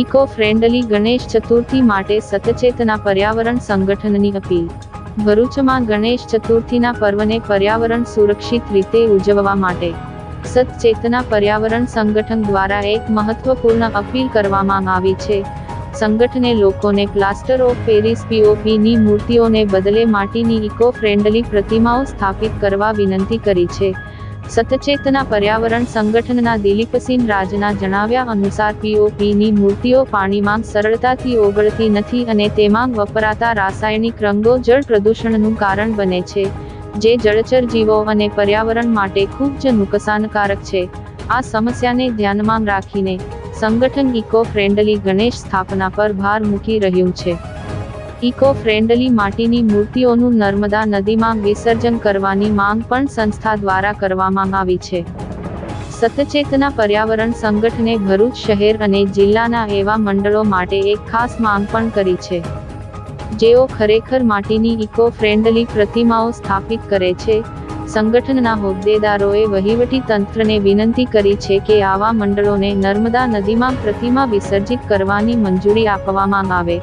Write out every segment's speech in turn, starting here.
Eco friendly Ganesh Chaturthi માટે સતચેતના પર્યાવરણ સંગઠનની અપીલ. ભરૂચમાં ગણેશ ચતુર્થીના પર્વને પર્યાવરણ સુરક્ષિત રીતે ઉજવવા માટે સતચેતના પર્યાવરણ સંગઠન દ્વારા એક મહત્વપૂર્ણ અપીલ કરવામાં આવી છે. સંગઠને લોકોને પ્લાસ્ટર ઓફ પેરિસ પીઓપીની મૂર્તિઓને બદલે માટીની ઇકો ફ્રેન્ડલી પ્રતિમાઓ સ્થાપિત કરવા વિનંતી કરી છે. સતચેતના પર્યાવરણ સંગઠનના દિલીપસિંહ રાજના જણાવ્યા અનુસાર પીઓપીની મૂર્તિઓ પાણીમાં સરળતાથી ઓગળતી નથી અને તેમાં વપરાતા રાસાયણિક રંગો જળ પ્રદૂષણનું કારણ બને છે, જે જળચર જીવો અને પર્યાવરણ માટે ખૂબ જ નુકસાનકારક છે. આ સમસ્યાને ધ્યાનમાં રાખીને સંગઠન ઇકો ફ્રેન્ડલી ગણેશ સ્થાપના પર ભાર મૂકી રહ્યું છે. ઇકો ફ્રેન્ડલી માટીની મૂર્તિઓનું નર્મદા નદીમાં વિસર્જન કરવાની માંગ પણ સંસ્થા દ્વારા કરવામાં આવી છે. સતચેતના પર્યાવરણ સંગઠને ભરૂચ શહેર અને જિલ્લાના એવા મંડળો માટે એક ખાસ માંગ પણ કરી છે. જેઓ ખરેખર માટીની ઇકો ફ્રેન્ડલી પ્રતિમાઓ સ્થાપિત કરે છે, સંગઠનના હોદ્દેદારોએ વહીવટી તંત્રને વિનંતી કરી છે કે આવા મંડળોને નર્મદા નદીમાં પ્રતિમા વિસર્જિત કરવાની મંજૂરી આપવામાં આવે.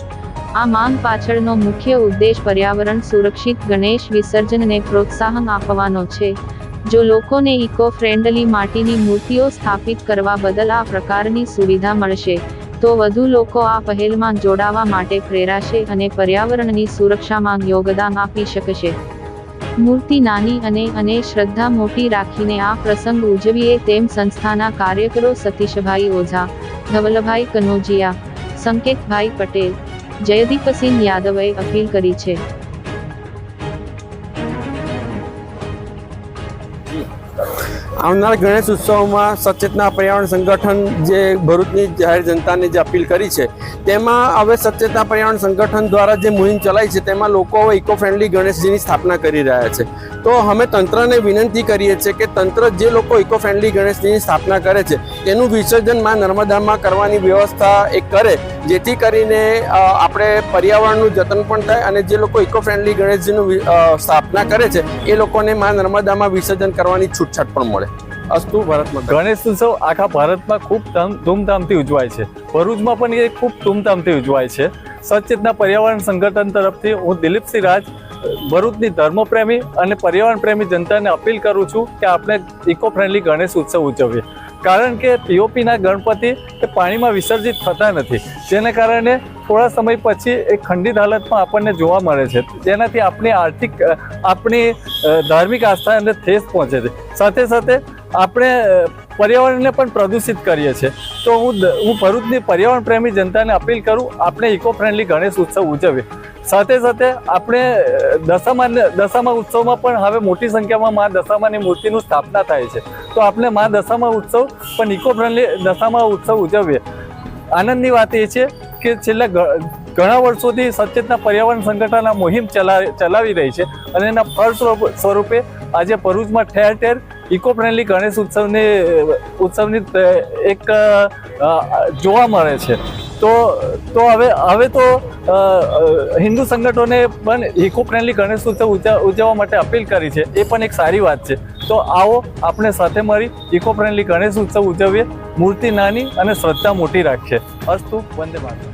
આ માંગ પાછળનો મુખ્ય ઉદ્દેશ પર્યાવરણ સુરક્ષિત ગણેશ વિસર્જનને પ્રોત્સાહન આપવાનો છે. જો લોકોને ઇકો ફ્રેન્ડલી માટીની મૂર્તિઓ સ્થાપિત કરવા બદલ આ પ્રકારની સુવિધા મળશે, તો વધુ લોકો આ પહેલમાં જોડાવા માટે પ્રેરાશે અને પર્યાવરણની સુરક્ષામાં યોગદાન આપી શકશે. મૂર્તિ નાની અને અને શ્રદ્ધા મોટી રાખીને આ પ્રસંગ ઉજવીએ તેમ સંસ્થાના કાર્યકરો સતીશભાઈ ઓઝા, ધવલભાઈ કનોજિયા, સંકેતભાઈ પટેલ જયદીપસિંહ યાદવે અપીલ કરી છે. આવનાર ગણેશ ઉત્સવમાં સચેતના પર્યાવરણ સંગઠન જે ભરૂચની જાહેર જનતાને જે અપીલ કરી છે, તેમાં હવે સચેતના પર્યાવરણ સંગઠન દ્વારા જે મુહિમ ચલાવી છે, તેમાં લોકો હવે ઇકો ફ્રેન્ડલી ગણેશજીની સ્થાપના કરી રહ્યા છે. તો અમે તંત્રને વિનંતી કરીએ છીએ કે તંત્ર જે લોકો ઇકો ફ્રેન્ડલી ગણેશજીની સ્થાપના કરે છે, તેનું વિસર્જનમાં નર્મદામાં કરવાની વ્યવસ્થા એ કરે જેથી કરીને આપણે પર્યાવરણનું જતન પણ થાય અને જે લોકો ઇકો ફ્રેન્ડલી ગણેશજીનું સ્થાપના કરે છે, એ લોકોને મા નર્મદામાં વિસર્જન કરવાની છૂટછાટ પણ મળે. અસ્તુ ભારતમાં ગણેશ ઉત્સવ આખા ભારતમાં ખૂબ ધામ- ધૂમધામથી ઉજવાય છે. ભરૂચમાં પણ એ ખૂબ ધૂમધામથી ઉજવાય છે. સચેતના પર્યાવરણ સંગઠન તરફથી હું દિલીપસિંહ રાજ, ભરૂચની ધર્મપ્રેમી અને પર્યાવરણ પ્રેમી જનતાને અપીલ કરું છું કે આપણે ઇકો ફ્રેન્ડલી ગણેશ ઉત્સવ ઉજવીએ. કારણ કે પીઓપીના ગણપતિ એ પાણીમાં વિસર્જિત થતા નથી. જેને કારણે થોડા સમય પછી એ ખંડિત હાલતમાં આપણને જોવા મળે છે. જેનાથી આપણી આર્થિક આપણી ધાર્મિક આસ્થાને ઠેસ પહોંચે છે. સાથે સાથે આપણે પર્યાવરણને પણ પ્રદૂષિત કરીએ છીએ. તો હું હું ભરૂચની પર્યાવરણ પ્રેમી જનતાને અપીલ કરું, આપણે ઇકો ફ્રેન્ડલી ગણેશ ઉત્સવ ઉજવીએ. સાથે સાથે આપણે દશામાં દશામા ઉત્સવમાં પણ હવે મોટી સંખ્યામાં મા દશામાની મૂર્તિનું સ્થાપના થાય છે. તો આપણે મા દશામા ઉત્સવ પણ ઇકો ફ્રેન્ડલી દશામા ઉત્સવ ઉજવીએ. આનંદની વાત એ છે કે છેલ્લા ઘણા વર્ષોથી સચેતના પર્યાવરણ સંગઠન આ મુહિમ ચલા ચલાવી રહી છે અને એના ફળ સ્વરૂપે આજે ભરૂચમાં ઠેર ઠેર ઇકો ફ્રેન્ડલી ગણેશ ઉત્સવની ઉત્સવની એક જોવા મળે છે. તો તો હવે હવે તો હિન્દુ સંગઠનોને પણ ઇકો ફ્રેન્ડલી ગણેશ ઉત્સવ ઉજવ- ઉજવવા માટે અપીલ કરી છે. એ પણ એક સારી વાત છે. તો આવો આપણે સાથે મળી ઇકો ફ્રેન્ડલી ગણેશ ઉત્સવ ઉજવીએ. મૂર્તિ નાની અને શ્રદ્ધા મોટી રાખીએ. અસ્તુ, વંદે માતરમ.